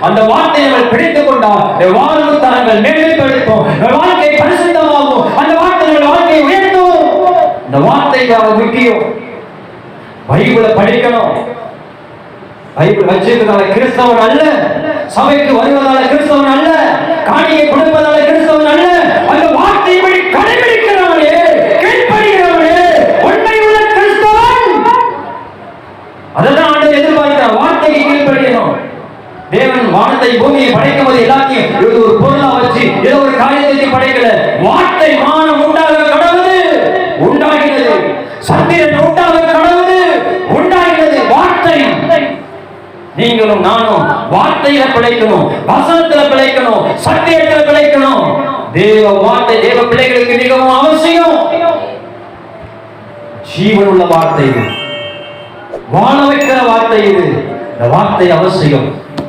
அந்த வார்த்தையை நம்ம பிடித்துக் கொண்டால் வாழ்வு தரங்கள் மேம்படுத்தும் வாழ்க்கை பரிசுத்தமாகும். அந்த வார்த்தை வாழ்க்கையை உயர்த்தும். இந்த வார்த்தைக்காக முக்கியம். பைபிளை படிக்கணும். பைபிள் வச்சிருக்கிறதால கிறிஸ்தவன் அல்ல. சபைக்கு வருவதால கிறிஸ்தவன் வானத்தை பூமியை படைக்கும் போது எல்லாத்தையும் இது ஒரு பொருளா வச்சு ஏதோ ஒரு காரியத்தை படைக்கல. வார்த்தை வானம் உண்டாக கடவுது உண்டாகிறது. சந்திரன் உண்டாக கடவுது உண்டாகிறது. வார்த்தை நீங்களும் நானும் வார்த்தையில பிழைக்கணும் வசனத்துல பிழைக்கணும் சத்தியத்துல பிழைக்கணும். தேவ வார்த்தை தேவ பிள்ளைகளுக்கு மிகவும் அவசியம். ஜீவனுள்ள வார்த்தை இது. வாழ வைக்கிற வார்த்தை இது. இந்த வார்த்தை அவசியம்.